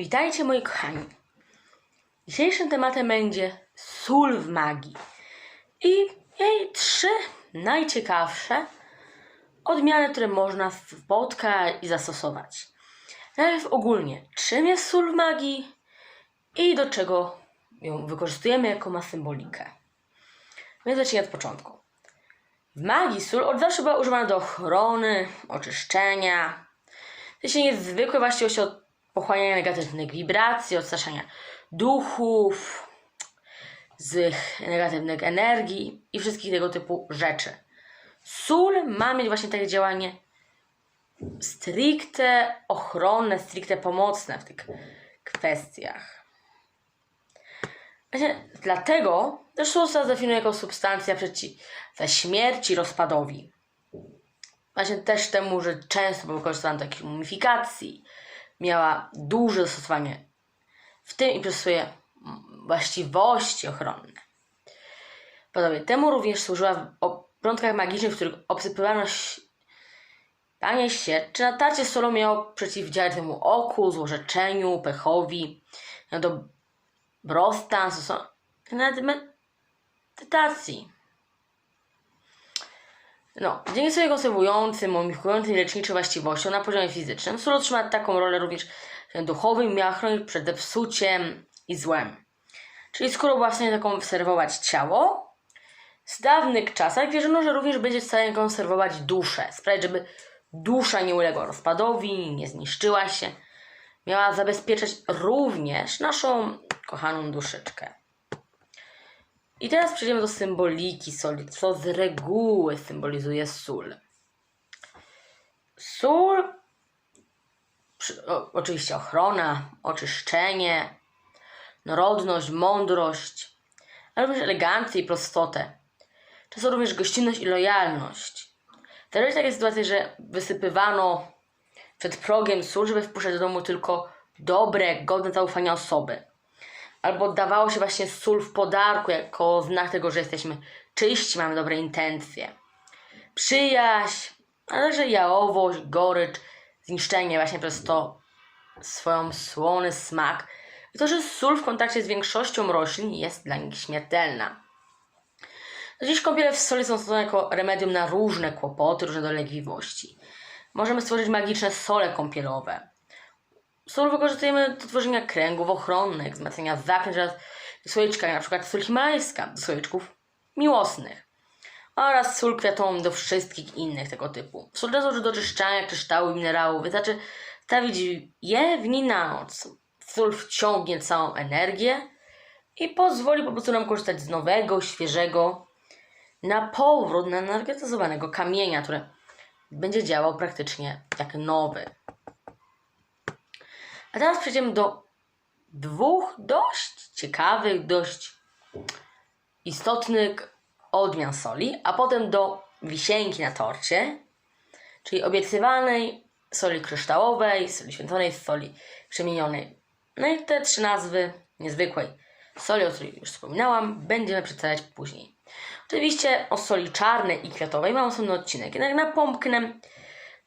Witajcie moi kochani. Dzisiejszym tematem będzie sól w magii. I jej trzy najciekawsze odmiany, które można spotkać i zastosować. Najpierw ogólnie, czym jest sól w magii i do czego ją wykorzystujemy, jaką ma symbolikę. Więc zacznijmy od początku. W magii sól od zawsze była używana do ochrony, oczyszczenia. To się niezwykłe właściwości od pochłaniania negatywnych wibracji, odstraszania duchów, z negatywnych energii i wszystkich tego typu rzeczy. Sól ma mieć właśnie takie działanie stricte ochronne, stricte pomocne w tych kwestiach. Właśnie dlatego też sól została zdefiniowana jako substancja przeciwko śmierci, rozpadowi. Właśnie też temu, że często była wykorzystywana do jakiejś mumifikacji, miała duże zastosowanie w tym i przez właściwości ochronne. Podobnie temu również służyła w obrączkach magicznych, w których obsypywano panie się, czy natarcie solą miało przeciwdziałać temu oku, złorzeczeniu, pechowi, do brostan, nawet medytacji. No, dzięki swojej konserwującym, mumifikującym i leczniczym właściwościom na poziomie fizycznym, sól otrzymała taką rolę również duchowym miała chronić przed zepsuciem i złem. Czyli skoro była w stanie konserwować ciało, w dawnych czasach wierzono, że również będzie w stanie konserwować duszę, sprawić, żeby dusza nie uległa rozpadowi, nie zniszczyła się. Miała zabezpieczać również naszą kochaną duszyczkę. I teraz przejdziemy do symboliki soli, co z reguły symbolizuje sól. Sól, przy, o, oczywiście ochrona, oczyszczenie, narodność, mądrość, ale również elegancję i prostotę. Czasem również gościnność i lojalność. Zdarzały takie sytuacje, że wysypywano przed progiem sól, żeby wpuszczać do domu tylko dobre, godne zaufania osoby albo oddawało się właśnie sól w podarku jako znak tego, że jesteśmy czyści, mamy dobre intencje. Przyjaźń, ale także jałowość, gorycz, zniszczenie właśnie przez to swoją słony smak i to, że sól w kontakcie z większością roślin jest dla nich śmiertelna. Do dziś kąpiele w soli są stosowane jako remedium na różne kłopoty, różne dolegliwości. Możemy stworzyć magiczne sole kąpielowe, Sól wykorzystujemy do tworzenia kręgów ochronnych, wzmacniania zaklęć oraz słoiczka, przykład sól himalajska do słoiczków miłosnych oraz sól kwiatową do wszystkich innych tego typu. Sól służy do czyszczania kryształu i minerałów. Wystarczy stawić je w niej na noc. Sól wciągnie całą energię i pozwoli po prostu nam korzystać z nowego, świeżego, na powrót na energetyzowanego kamienia, który będzie działał praktycznie jak nowy. A teraz przejdziemy do dwóch dość ciekawych, dość istotnych odmian soli, a potem do wisienki na torcie, czyli obiektywanej soli kryształowej, soli święconej, soli przemienionej. No i te trzy nazwy niezwykłej soli, o której już wspominałam, będziemy przedstawiać później. Oczywiście o soli czarnej i kwiatowej mam osobny odcinek, jednak napomknę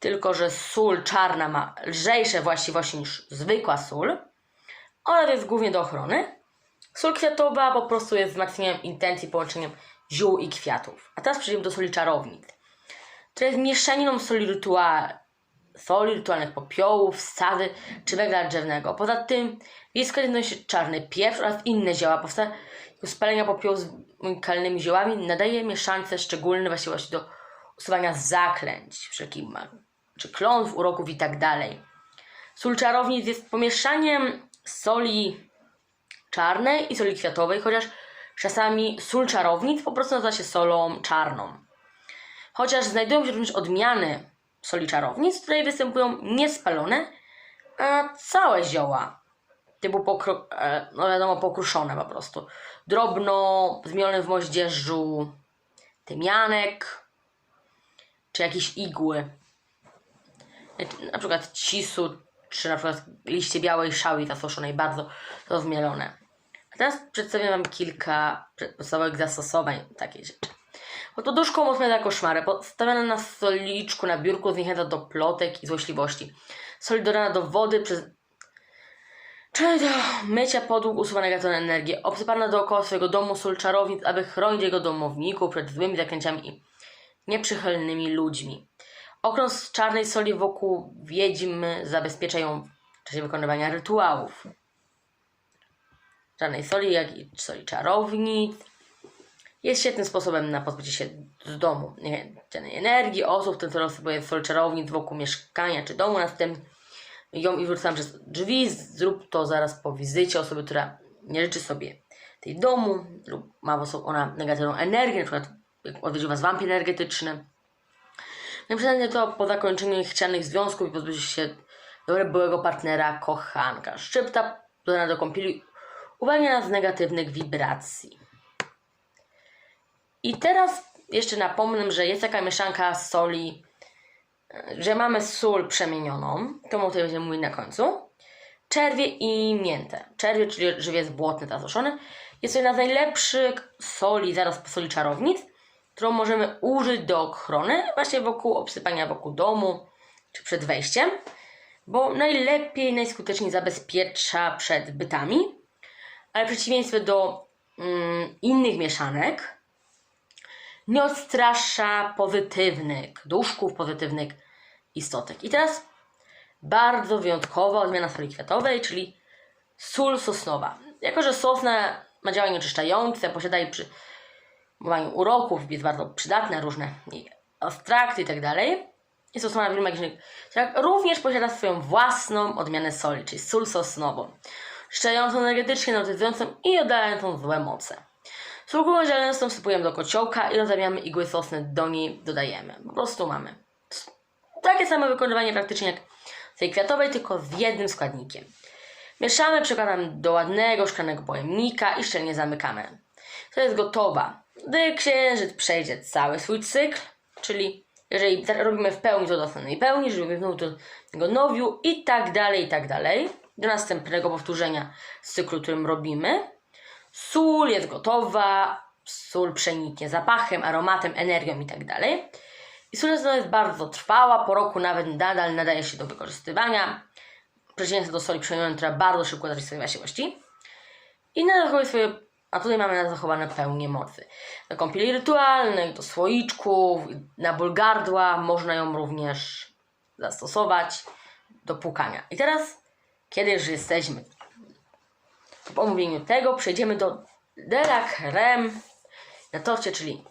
tylko że sól czarna ma lżejsze właściwości niż zwykła sól oraz jest głównie do ochrony. Sól kwiatowa po prostu jest wzmacnianiem intencji połączeniem ziół i kwiatów. A teraz przejdziemy do soli czarownic, która jest mieszaniną soli, rytual, soli rytualnych popiołów, sady czy węgla drzewnego. Poza tym składzie się czarny pieprz oraz inne zioła. Powstanie spalenia popiołu z unikalnymi ziołami nadaje mieszance szczególne właściwości do usuwania zaklęć wszelkich czy klątw, uroków i tak dalej. Sól czarownic jest pomieszaniem soli czarnej i soli kwiatowej, chociaż czasami sól czarownic po prostu nazywa się solą czarną. Chociaż znajdują się również odmiany soli czarownic, które występują niespalone, a całe zioła, typu pokro- e, no wiadomo, pokruszone po prostu. Drobno zmielone w moździerzu tymianek, czy jakieś igły na przykład cisu, czy na przykład liście białej szały zasłoszonej, bardzo rozmielone. A teraz przedstawię Wam kilka podstawowych zastosowań takiej rzeczy. Pod poduszką odpowiada koszmary, postawiona na stoliczku, na biurku zniechęca do plotek i złośliwości. Soli dodana do wody przez do mycia podłóg usuwa negatywną energię. Obsypana dookoła swojego domu sól czarownic, aby chronić jego domowników przed złymi zaklęciami i nieprzychylnymi ludźmi. Okrąg z czarnej soli wokół wiedźmy zabezpiecza ją w czasie wykonywania rytuałów. Czarnej soli, jak i soli czarownic. Jest świetnym sposobem na pozbycie się z domu niechcianej energii, osób, tym celu rozsypuje sól czarownic wokół mieszkania czy domu, następnie ją i wyrzucam przez drzwi. Zrób to zaraz po wizycie osoby, która nie życzy sobie tej domu lub ma ona negatywną energię, na przykład odwiedził Was wampir energetyczny. Najprzednie to po zakończeniu chcianych związków i pozbyciu się dobrego byłego partnera, kochanka. Szczypta dodana do kąpieli uwalnia nas z negatywnych wibracji. I teraz jeszcze napomnę, że jest taka mieszanka soli, e, że mamy sól przemienioną, to o tej będziemy mówić na końcu, czerwie i miętę. Czerwie, czyli żywiec błotny zasoszony, jest to jedna z najlepszych soli, zaraz po soli czarownic, którą możemy użyć do ochrony właśnie wokół obsypania wokół domu, czy przed wejściem, bo najlepiej, najskuteczniej zabezpiecza przed bytami, ale w przeciwieństwie do mm, innych mieszanek, nie odstrasza pozytywnych, duszków pozytywnych istotek. I teraz bardzo wyjątkowa odmiana soli kwiatowej, czyli sól sosnowa. Jako, że sosna ma działanie oczyszczające, posiada i przy bywaniu uroków, jest bardzo przydatna, na różne jej ekstrakty i tak. Jest stosowana w wielu magicznych. Również posiada swoją własną odmianę soli, czyli sól sosnową. Szczającą energetycznie, neutralizującą i oddalającą złe moce. Sól zielonostą wsypujemy do kociołka i rozrabiamy igły sosny, do niej dodajemy. Po prostu mamy takie samo wykonywanie praktycznie jak tej kwiatowej, tylko z jednym składnikiem. Mieszamy, przekładamy do ładnego szklanego pojemnika i szczelnie zamykamy. To jest gotowa. Gdy księżyc przejdzie cały swój cykl, czyli jeżeli robimy w pełni, to do następnej pełni, żeby znowu do tego nowiu i tak dalej, i tak dalej, do następnego powtórzenia cyklu, którym robimy. Sól jest gotowa, sól przeniknie zapachem, aromatem, energią i tak dalej. I sól jest bardzo trwała, po roku nawet nadal nadaje się do wykorzystywania. W przeciwieństwie do soli przemienionej, która bardzo szybko traci swoje właściwości. I nadal zachowuje swoje, a tutaj mamy zachowane pełnię mocy. Do kąpieli rytualnych, do słoiczków, na ból gardła można ją również zastosować do płukania. I teraz, kiedy już jesteśmy po omówieniu tego, przejdziemy do de la creme na torcie, czyli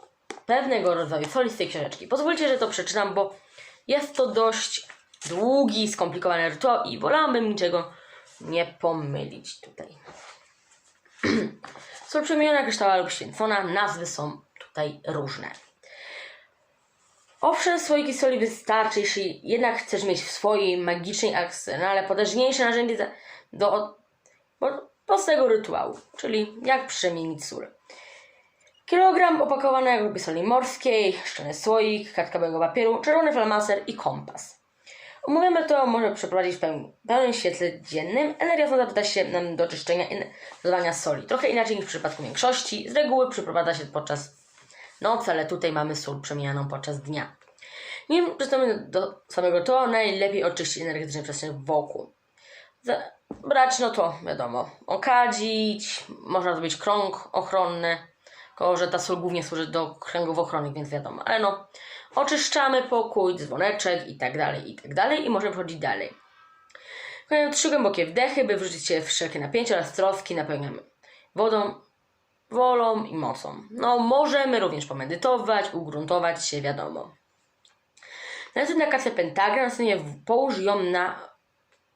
pewnego rodzaju soli z tej książeczki. Pozwólcie, że to przeczytam, bo jest to dość długi, skomplikowany rytuał i wolałabym niczego nie pomylić tutaj. Sól przemieniona, kryształa lub święcona, nazwy są tutaj różne. Owszem, słoiki soli wystarczy, jeśli jednak chcesz mieć w swojej magicznej arsenale potężniejsze narzędzie do, prostego rytuału, czyli jak przemienić sól. Kilogram opakowanej grupy soli morskiej, szczelny słoik, kartka białego papieru, czerwony flamaser i kompas. Omówiamy to może przeprowadzić w pełnym świetle dziennym. Energia słońca przyda się nam do czyszczenia i dodawania soli. Trochę inaczej niż w przypadku większości. Z reguły przeprowadza się podczas nocy, ale tutaj mamy sól przemienianą podczas dnia. Nim przystąpimy do samego to, najlepiej oczyścić energetycznie przestrzeń wokół. Brać, no to wiadomo, okadzić, można zrobić krąg ochronny, tylko że ta sól głównie służy do kręgów ochronnych, więc wiadomo, ale no, oczyszczamy pokój, dzwoneczek i tak dalej, i tak dalej i możemy przechodzić dalej. Wykonujemy trzy głębokie wdechy, by wrzucić się wszelkie napięcie oraz troski napełniamy wodą, wolą i mocą. No, możemy również pomedytować, ugruntować się, wiadomo. Następnie na kasę pentagram, następnie połóż ją na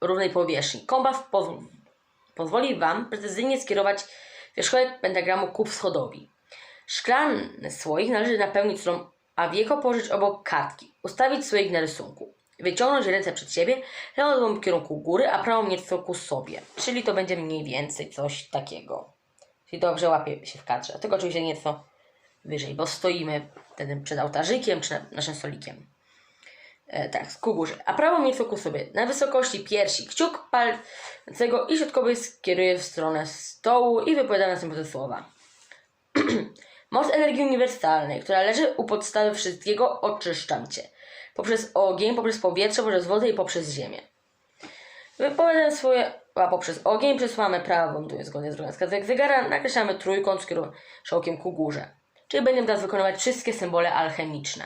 równej powierzchni. Kompas poz pozwoli Wam precyzyjnie skierować wierzchołek pentagramu ku wschodowi. Szklany słoik należy napełnić solą, a wieko położyć obok kartki. Ustawić słoik na rysunku. Wyciągnąć ręce przed siebie, lewą w kierunku góry, a prawą nieco ku sobie. Czyli to będzie mniej więcej coś takiego. Czyli dobrze łapie się w kadrze. Tylko oczywiście nieco wyżej, bo stoimy wtedy przed ołtarzykiem czy naszym stolikiem. E, tak, ku górze. A prawą nieco ku sobie. Na wysokości piersi kciuk palcego i środkowy skieruje w stronę stołu i wypowiada następujące słowa. Moc energii uniwersalnej, która leży u podstawy wszystkiego, oczyszczam Cię. Poprzez ogień, poprzez powietrze, poprzez wodę i poprzez ziemię. Wypowiadam swoje a poprzez ogień przesuwamy prawą, jest zgodnie z wskazówek zegara, nakreślamy trójkąt z kierunkiem ku górze. Czyli będziemy teraz wykonywać wszystkie symbole alchemiczne.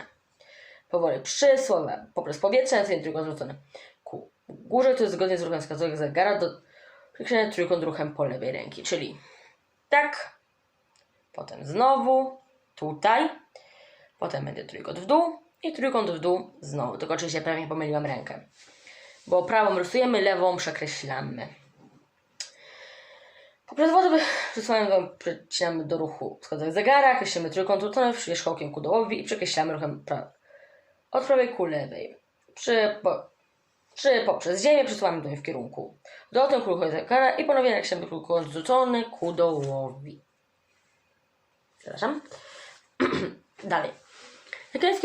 Powoli przysłowa poprzez powietrze, następnie trójkąt zwrócony ku górze, to jest zgodnie z ruchem wskazówek zegara do trójkąt ruchem po lewej ręki, czyli tak, potem znowu, tutaj, potem będzie trójkąt w dół i trójkąt w dół znowu, tylko oczywiście prawie pomyliłam rękę, bo prawą rysujemy, lewą przekreślamy. Poprzez wodę przesuwamy, przecinamy do ruchu wskazówek zegara, kreślimy trójkąt rzucony wierzchołkiem ku dołowi i przekreślamy ruchem pra od prawej ku lewej. Przy, po, przy, poprzez ziemię przesuwamy dłoń w kierunku do tym kruchu zegara i ponownie nakreślamy trójkąt rzucony ku dołowi. Przepraszam. Dalej. Na koniec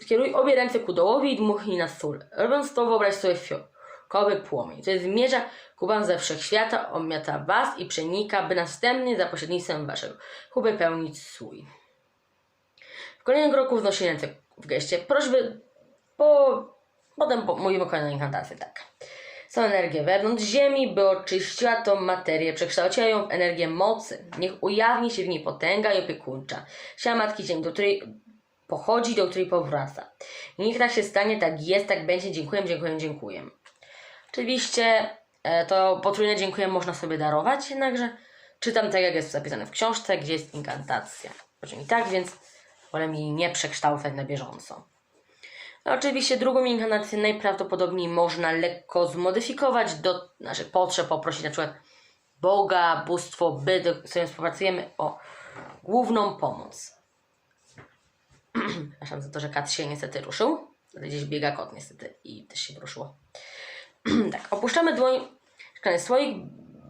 skieruj obie ręce ku dołowi i dmuchnij na sól. Robiąc to wyobraź sobie fiołkowy płomień, który zmierza ku wam ze wszechświata, omiata was i przenika, by następnie za pośrednictwem waszego ku wypełnić swój. W kolejnym kroku wnosi ręce w geście prośby, po, potem po, mówimy o kolejnej inkantacji, tak. Są energię wewnątrz ziemi, by oczyściła tą materię, przekształciła ją w energię mocy. Niech ujawni się w niej potęga i opiekuńcza. Siła Matki Ziemi, do której pochodzi, do której powraca. Niech tak się stanie, tak jest, tak będzie. Dziękuję, dziękuję, dziękuję. Oczywiście e, to potrójne dziękuję można sobie darować, jednakże czytam tak, jak jest zapisane w książce, gdzie jest inkantacja. Mi tak, więc wolę mi nie przekształcać na bieżąco. No, Oczywiście drugą inkantację najprawdopodobniej można lekko zmodyfikować do naszych potrzeb, poprosić na przykład Boga, bóstwo, by, do którym współpracujemy o główną pomoc. Przepraszam za to, że kat się niestety ruszył. Gdzieś biega kot niestety i też się ruszyło. tak, opuszczamy dłoń szklany słoik,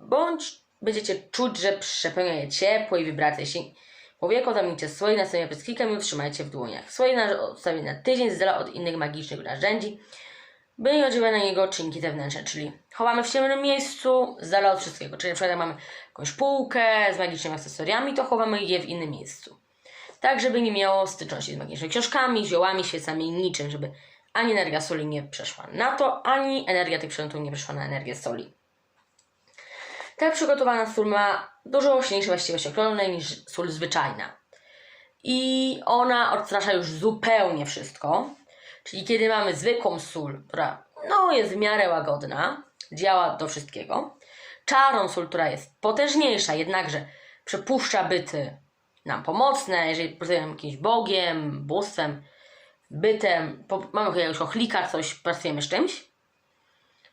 bądź będziecie czuć, że przepełnia je ciepło i wibracje. Jeśli powieko zamknijcie słoik, następnie przez kilka minut trzymajcie w dłoniach. Słoik należy odstawić na tydzień z od innych magicznych narzędzi, by nie odżywały na niego czynki zewnętrzne, czyli chowamy w ciemnym miejscu, z dala od wszystkiego. Czyli na przykład jak mamy jakąś półkę z magicznymi akcesoriami, to chowamy je w innym miejscu. Tak, żeby nie miało styczności z magicznymi książkami, ziołami, świecami, niczym, żeby ani energia soli nie przeszła na to, ani energia tych przedmiotów nie przeszła na energię soli. Tak przygotowana sól ma dużo silniejsze właściwości ochronne niż sól zwyczajna. I ona odstrasza już zupełnie wszystko. Czyli kiedy mamy zwykłą sól, która no, jest w miarę łagodna, działa do wszystkiego. Czarną sól, która jest potężniejsza, jednakże przepuszcza byty nam pomocne, jeżeli pracujemy jakimś bogiem, bóstwem, bytem, mamy jakiegoś chochlika, coś, pracujemy z czymś.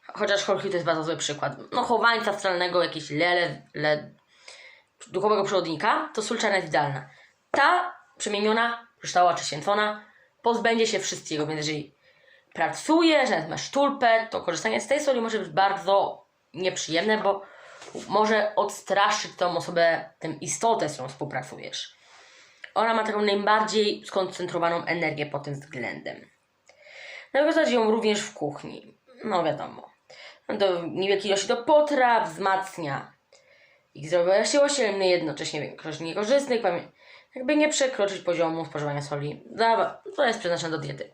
Chociaż chochlik to jest bardzo zły przykład. No chowańca astralnego, jakieś lele, le, duchowego przewodnika, to sól czarna jest idealna. Ta przemieniona, kryształa czy święcona, pozbędzie się wszystkiego, więc jeżeli pracuje, że nawet masz tulpę, to korzystanie z tej soli może być bardzo nieprzyjemne, bo może odstraszyć tą osobę, tę istotę, z którą współpracujesz. Ona ma taką najbardziej skoncentrowaną energię pod tym względem. Nawiązać ją również w kuchni. No wiadomo. Do niewielkiej ilości do potraw, wzmacnia ich zdrowe właściwości, ale jednocześnie większość niekorzystnych. Jakby nie przekroczyć poziomu spożywania soli. To jest przeznaczone do diety.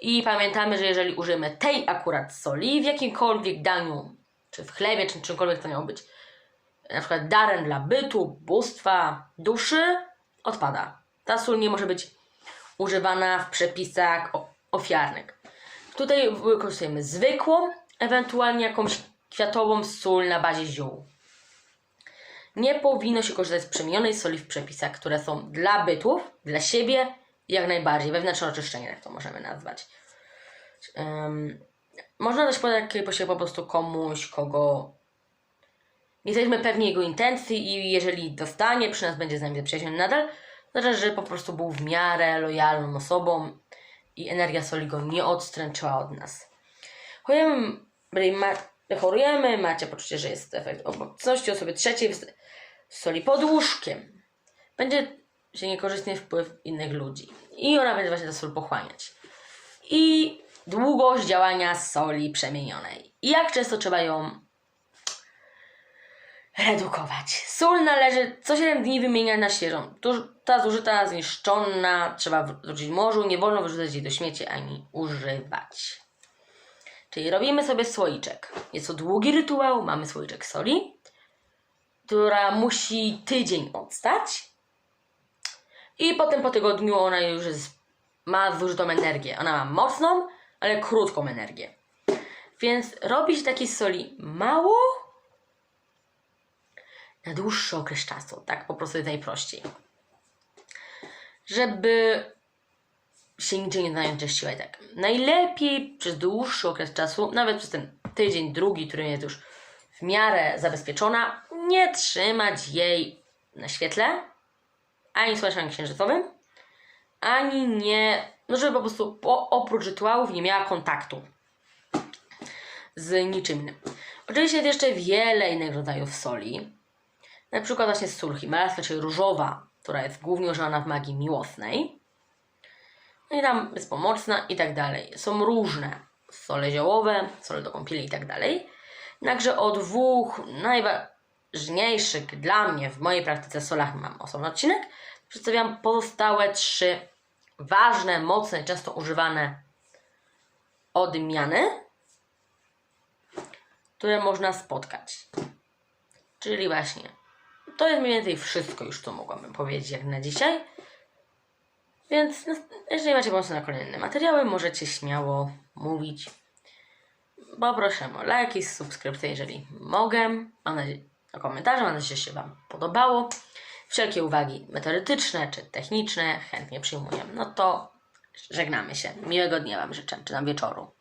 I pamiętamy, że jeżeli użyjemy tej akurat soli w jakimkolwiek daniu, czy w chlebie, czy czymkolwiek to miało być, na przykład darem dla bytu, bóstwa, duszy, odpada. Ta sól nie może być używana w przepisach ofiarnych. Tutaj wykorzystujemy zwykłą, ewentualnie jakąś kwiatową sól na bazie ziół. Nie powinno się korzystać z przemienionej soli w przepisach, które są dla bytów, dla siebie, jak najbardziej, wewnętrzne oczyszczenie, jak to możemy nazwać. Em, można też podać po prostu komuś, kogo nie jesteśmy pewni jego intencji i jeżeli dostanie, przy nas będzie z nami zaprzyjaźniony nadal, znaczy, że po prostu był w miarę lojalną osobą i energia soli go nie odstręczyła od nas. Chorujemy, jeżeli ma, chorujemy, macie poczucie, że jest efekt obecności osoby trzeciej w soli pod łóżkiem. Będzie się niekorzystny wpływ innych ludzi i ona będzie właśnie ta sól pochłaniać. I długość działania soli przemienionej. I jak często trzeba ją redukować. Sól należy co 7 dni wymieniać na świeżą. Ta zużyta, zniszczona trzeba wrzucić morzu. Nie wolno wyrzucać jej do śmieci ani używać. Czyli robimy sobie słoiczek. Jest to długi rytuał, mamy słoiczek soli, która musi tydzień odstać. I potem po tygodniu ona już jest, ma zużytą energię. Ona ma mocną, ale krótką energię. Więc robić takiej soli mało na dłuższy okres czasu. Tak po prostu jest najprościej. Żeby się niczym nie zanieczyściła i tak. Najlepiej przez dłuższy okres czasu, nawet przez ten tydzień, drugi, który jest już w miarę zabezpieczona, nie trzymać jej na świetle, ani słonecznym, księżycowym, ani nie, no żeby po prostu po, oprócz rytuałów nie miała kontaktu z niczym innym. Oczywiście jest jeszcze wiele innych rodzajów soli. Na przykład właśnie sól himalajska, czyli różowa, która jest głównie używana w magii miłosnej. No i tam jest pomocna i tak dalej. Są różne sole ziołowe, sole do kąpieli i tak dalej. Jednakże o dwóch najważniejszych dla mnie w mojej praktyce solach mam osobny odcinek. Przedstawiam pozostałe trzy ważne, mocne, często używane odmiany, które można spotkać. Czyli właśnie, to jest mniej więcej wszystko już, co mogłabym powiedzieć jak na dzisiaj. Więc no, jeżeli macie pomysły na kolejne materiały, możecie śmiało mówić. Poproszę o lajki, subskrypcje, jeżeli mogę. Mam nadzieję, o komentarze, mam nadzieję, że się Wam podobało. Wszelkie uwagi meteoretyczne czy techniczne chętnie przyjmuję. No to żegnamy się. Miłego dnia Wam życzę, czy tam wieczoru.